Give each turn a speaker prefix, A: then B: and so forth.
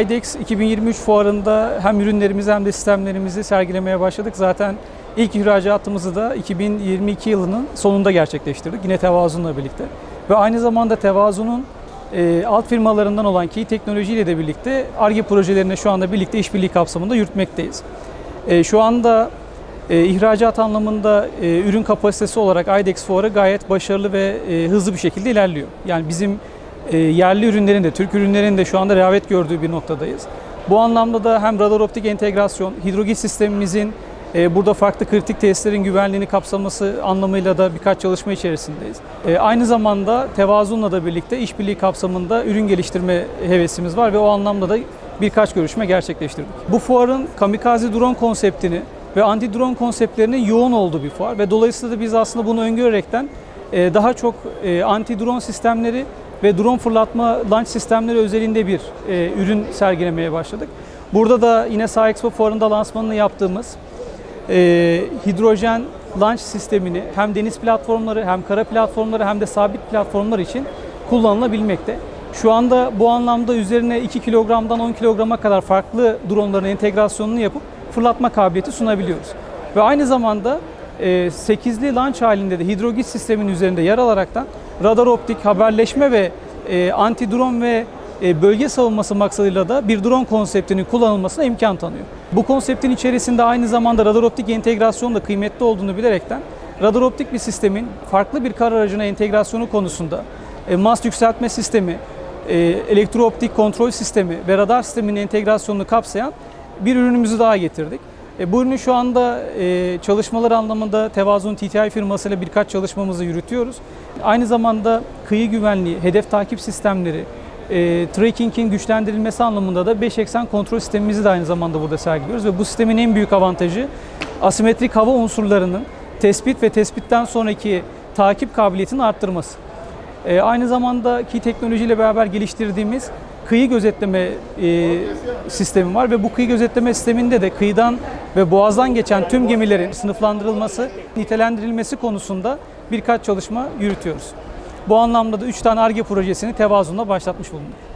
A: IDEX 2023 fuarında hem ürünlerimizi hem de sistemlerimizi sergilemeye başladık. Zaten ilk ihracatımızı da 2022 yılının sonunda gerçekleştirdik. Yine Tevazu'nla birlikte. Ve aynı zamanda Tevazu'nun e, alt firmalarından olan Key Teknoloji ile de birlikte ARGE projelerini şu anda birlikte işbirliği kapsamında yürütmekteyiz. E, şu anda e, ihracat anlamında ürün kapasitesi olarak IDEX fuarı gayet başarılı ve hızlı bir şekilde ilerliyor. Yani bizim e, yerli ürünlerin de, Türk ürünlerin de şu anda rehavet gördüğü bir noktadayız. Bu anlamda da hem radar optik entegrasyon, hidrogit sistemimizin e, burada farklı kritik tesislerin güvenliğini kapsaması anlamıyla da birkaç çalışma içerisindeyiz. E, aynı zamanda Tevazun'la da birlikte işbirliği kapsamında ürün geliştirme hevesimiz var ve o anlamda da birkaç görüşme gerçekleştirdik. Bu fuarın kamikaze drone konseptini ve anti drone konseptlerinin yoğun olduğu bir fuar ve dolayısıyla da biz aslında bunu öngörerekten e, daha çok anti drone sistemleri ve drone fırlatma launch sistemleri özelinde bir e, ürün sergilemeye başladık. Burada da yine Sciexpo fuarında lansmanını yaptığımız e, hidrojen launch sistemini hem deniz platformları hem kara platformları hem de sabit platformlar için kullanılabilmekte. Şu anda bu anlamda üzerine 2 kilogramdan 10 kilograma kadar farklı dronların entegrasyonunu yapıp fırlatma kabiliyeti sunabiliyoruz. Ve aynı zamanda 8'li launch halinde de hidrogit sistemin üzerinde yer alaraktan radar optik haberleşme ve e, anti drone ve e, bölge savunması maksadıyla da bir drone konseptinin kullanılmasına imkan tanıyor. Bu konseptin içerisinde aynı zamanda radar optik entegrasyon da kıymetli olduğunu bilerekten radar optik bir sistemin farklı bir kar aracına entegrasyonu konusunda e, mast yükseltme sistemi, e, elektrooptik kontrol sistemi ve radar sisteminin entegrasyonunu kapsayan bir ürünümüzü daha getirdik. E, bu ürünü şu anda e, çalışmalar anlamında Tevazun TTI firmasıyla birkaç çalışmamızı yürütüyoruz. Aynı zamanda kıyı güvenliği, hedef takip sistemleri, e, tracking'in güçlendirilmesi anlamında da 5 eksen kontrol sistemimizi de aynı zamanda burada sergiliyoruz. Ve bu sistemin en büyük avantajı asimetrik hava unsurlarının tespit ve tespitten sonraki takip kabiliyetinin arttırması. E, aynı zamanda Key Teknoloji ile beraber geliştirdiğimiz kıyı gözetleme e, sistemi var ve bu kıyı gözetleme sisteminde de kıyıdan ve boğazdan geçen tüm gemilerin sınıflandırılması, nitelendirilmesi konusunda birkaç çalışma yürütüyoruz. Bu anlamda da 3 tane ARGE projesini Tevazun'la başlatmış bulunduk.